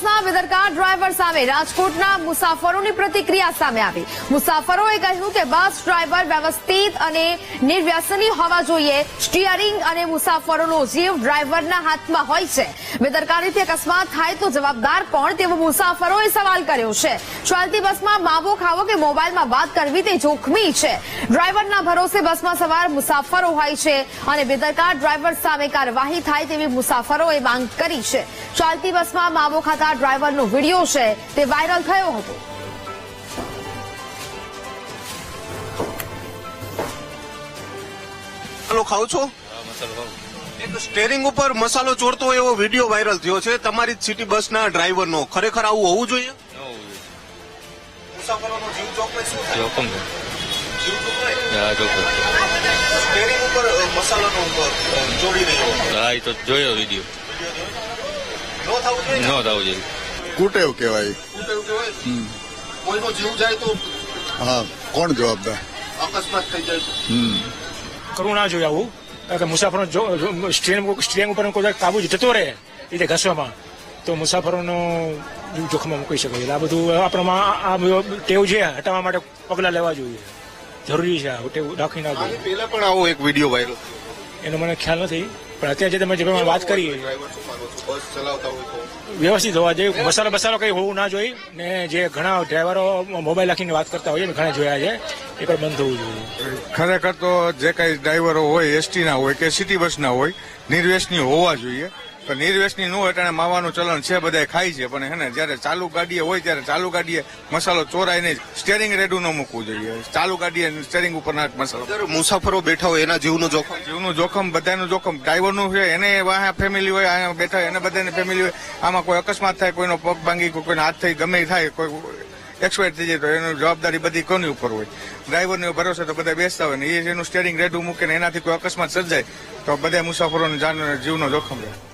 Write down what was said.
does not બેદરકાર driver સામે રાજકોટના મુસાફરોની પ્રતિક્રિયા સામે આવી. મુસાફરોએ કહ્યું કે બસ, ડ્રાઈવર વ્યવસ્થિત અને નિર્વ્યસની હોવા જોઈએ. સ્ટીયરિંગ અને મુસાફરોનો જીવ ડ્રાઈવરના હાથમાં હોય છે. બેદરકારીથી અકસ્માત થાય તો જવાબદાર કોણ તેવો મુસાફરોએ સવાલ કર્યો છે. ચાલતી બસમાં માવો ખાવો કે મોબાઈલમાં વાત કરવી તે જોખમી છે. ડ્રાઈવરના ભરોસે બસમાં સવાર મુસાફરો હોય છે અને બેદરકાર ડ્રાઈવર સામે કાર્યવાહી થાય તેવી મુસાફરોએ માંગ કરી છે. ચાલતી બસમાં માવો ખાતા ડ્રાઈવરનો વીડિયો છે તે વાયરલ થયો હતો. મસાલો ખાવ છો? એક સ્ટેરિંગ ઉપર મસાલો ચોરતો હોય એવો વીડિયો વાયરલ થયો છે. તમારી જ સિટી બસના ડ્રાઈવરનો. ખરેખર આવું હોવું જોઈએ? મુસાફરોનો જીવ જોખમે શું થાય જોખમ છે? જીવ જોખમે હા જોખમ સ્ટેરિંગ ઉપર મસાલાનો ચોરી રહ્યો. હા એ તો જોયો વીડિયો. ને? થવું જોઈએ. કુટેવ કહેવાય? કોઈનો જીવ જાય તો હા કોણ જવાબદાર? અકસ્માત થઈ જાય કરુણા કરવું ના જોઈએ આવું. કારણ કે મુસાફરો સ્ટ્રેન સ્ટ્રેન ઉપર કોઈ કાબુ જતો રહે એ રીતે ઘસવામાં તો મુસાફરોનો જોખમમાં મૂકી શકે એટલે આ બધું આપણામાં આ બધું ટેવ છે હટાવવા માટે પગલાં લેવા જોઈએ. જરૂરી છે આ ટેવ રાખી ના જોઈએ. પહેલા પણ આવો એક વીડિયો વાયરલ એનો મને ખ્યાલ નથી. પણ અત્યારે જે તમે જે પ્રમાણે વાત કરી, વ્યવસ્થિત હોવા જોઈએ. મસાલો બસાલો કંઈ હોવું ના જોઈએ. ને જે ઘણા ડ્રાઈવરો મોબાઈલ રાખીને વાત કરતા હોય ઘણા જોયા છે, એ પણ બંધ થવું જોઈએ. ખરેખર તો જે કઈ ડ્રાઈવરો હોય, એસટી ના હોય કે સિટી બસ ના હોય, નિર્વેશની હોવા જોઈએ. તો નિર્વેશની ન હોય એટલે માવાનું ચલણ છે બધા ખાય છે. પણ હેને જયારે ચાલુ ગાડીએ હોય ત્યારે ચાલુ ગાડીએ મસાલો ચોરાય નહીં સ્ટેરિંગ રેડું ન મૂકવું જોઈએ. ચાલુ ગાડીએ સ્ટેરિંગ ઉપર ના મસાલો. મુસાફરો બેઠા હોય એના જીવનું જોખમ? જીવનું જોખમ બધાનું જોખમ. ડ્રાઈવરનું છે એને વાહ ફેમિલી હોય અહીંયા બેઠા હોય, એને બધાની ફેમિલી હોય. આમાં કોઈ અકસ્માત થાય કોઈનો પગ ભાંગી કોઈ કોઈનો હાથ થઈ ગમે થાય કોઈ એક્સપાયર થઈ જાય તો એની જવાબદારી બધી કોની ઉપર હોય? ડ્રાઈવરને ભરોસે તો બધા બેસતા હોય ને એ એનું સ્ટેરિંગ રેડું મૂકે ને એનાથી કોઈ અકસ્માત સર્જાય તો બધા મુસાફરોને જાન જીવનો જોખમ રહે.